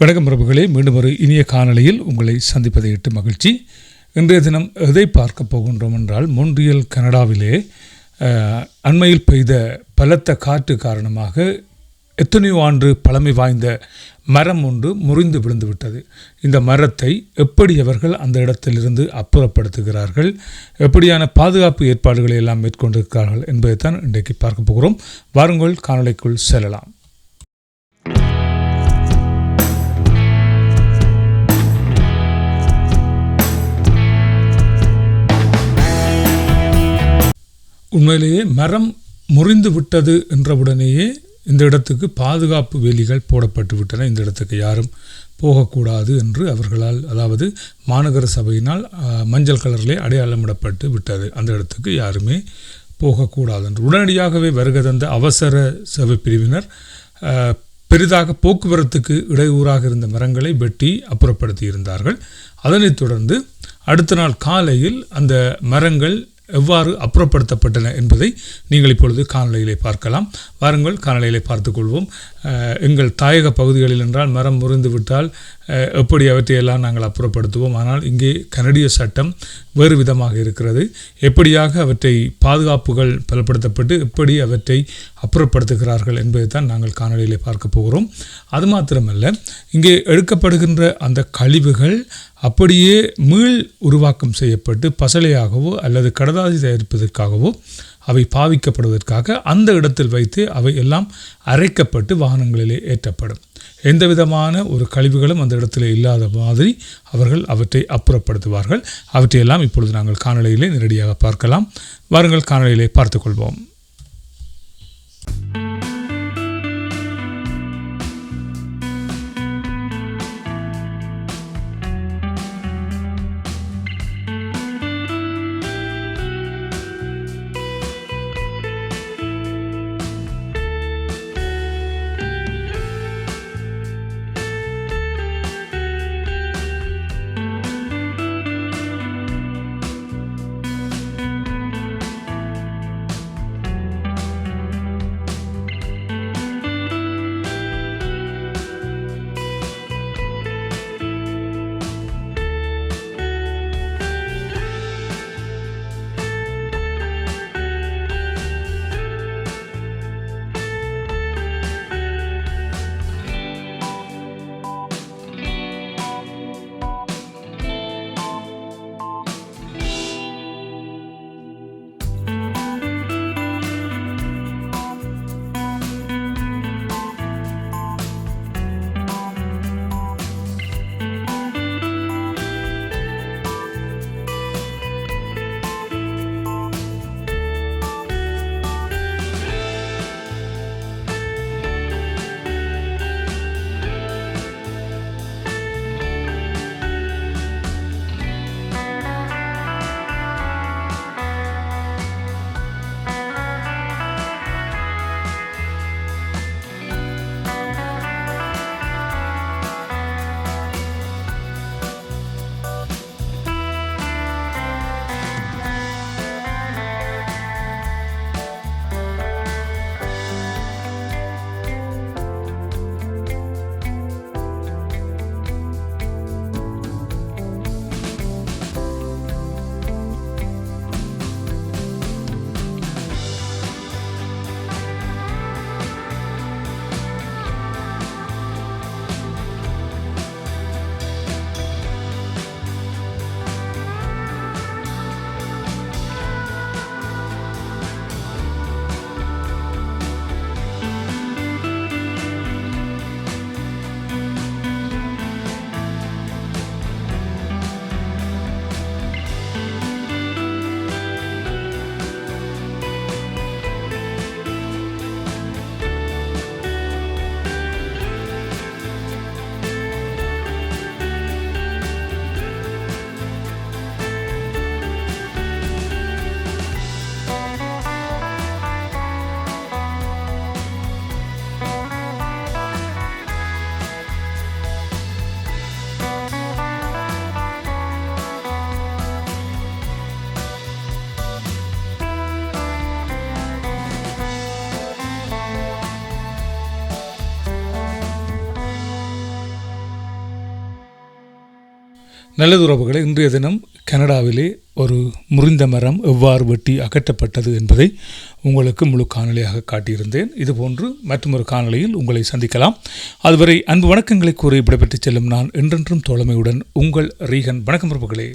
வணக்கம் பிரபுகளே மீண்டும் ஒரு இனிய காணொலியில் உங்களை சந்திப்பதை எட்டு மகிழ்ச்சி. இன்றைய தினம் எதை பார்க்க போகின்றோம் என்றால் மொன்றியல் கனடாவிலே அண்மையில் பெய்த பலத்த காற்று காரணமாக எத்தனையோ ஆண்டு பழமை வாய்ந்த மரம் ஒன்று முறிந்து விழுந்து விட்டது இந்த மரத்தை எப்படி அவர்கள் அந்த இடத்திலிருந்து அப்புறப்படுத்துகிறார்கள் எப்படியான பாதுகாப்பு ஏற்பாடுகளை எல்லாம் மேற்கொண்டிருக்கிறார்கள் என்பதைத்தான் இன்றைக்கு பார்க்க போகிறோம். வாருங்கள் காணொலிக்குள் செல்லலாம். உண்மையிலேயே மரம் முறிந்து விட்டது என்றவுடனேயே இந்த இடத்துக்கு பாதுகாப்பு வேலிகள் போடப்பட்டு விட்டன. இந்த இடத்துக்கு யாரும் போகக்கூடாது என்று அவர்களால் அதாவது மாநகர சபையினால் மஞ்சள் கலரிலே அடையாளமிடப்பட்டு விட்டது. அந்த இடத்துக்கு யாருமே போகக்கூடாது என்று. உடனடியாகவே வருகை தந்த அவசர சேவை பிரிவினர் பெரிதாக போக்குவரத்துக்கு இடையூறாக இருந்த மரங்களை வெட்டி அப்புறப்படுத்தியிருந்தார்கள். அதனைத் தொடர்ந்து அடுத்த நாள் காலையில் அந்த மரங்கள் எவ்வாறு அப்புறப்படுத்தப்பட்டன என்பதை நீங்கள் இப்பொழுது காணொலியிலே பார்க்கலாம். வாருங்கள் காணொலியிலே பார்த்துக்கொள்வோம். எங்கள் தாயக பகுதிகளில் என்றால் மரம் முறிந்து விட்டால் எப்படி அவற்றையெல்லாம் நாங்கள் அப்புறப்படுத்துவோம்? ஆனால் இங்கே கனடிய சட்டம் வேறு விதமாக இருக்கிறது. எப்படியாக அவற்றை பாதுகாப்புகள் பலப்படுத்தப்பட்டு எப்படி அவற்றை அப்புறப்படுத்துகிறார்கள் என்பதை தான் நாங்கள் காணொலியிலே பார்க்க போகிறோம். அது மாத்திரமல்ல இங்கே எடுக்கப்படுகின்ற அந்த கழிவுகள் அப்படியே மீள் உருவாக்கம் செய்யப்பட்டு பசலையாகவோ அல்லது கடதாசி தயாரிப்பதற்காகவோ அவை பாவிக்கப்படுவதற்காக அந்த இடத்தில் வைத்து அவை எல்லாம் அரைக்கப்பட்டு வாகனங்களிலே ஏற்றப்படும். எந்த விதமான ஒரு கழிவுகளும் அந்த இடத்துல இல்லாத மாதிரி அவர்கள் அவற்றை அப்புறப்படுத்துவார்கள். அவற்றையெல்லாம் இப்பொழுது நாங்கள் காணொலியிலே நேரடியாக பார்க்கலாம். வாருங்கள் காணொலியிலே பார்த்துக்கொள்வோம் நல்லது உறவுகளை இன்றைய தினம் கனடாவிலே ஒரு முறிந்த மரம் எவ்வாறு வெட்டி அகற்றப்பட்டது என்பதை உங்களுக்கு முழு காணொலியாக காட்டியிருந்தேன். இதுபோன்று மற்றொரு காணொலியில் உங்களை சந்திக்கலாம். அதுவரை அன்பு வணக்கங்களை கூறி விடைபெற்றுச் செல்லும் நான் என்றென்றும் தோழமையுடன் உங்கள் ரீகன். வணக்கம் உறவுகளே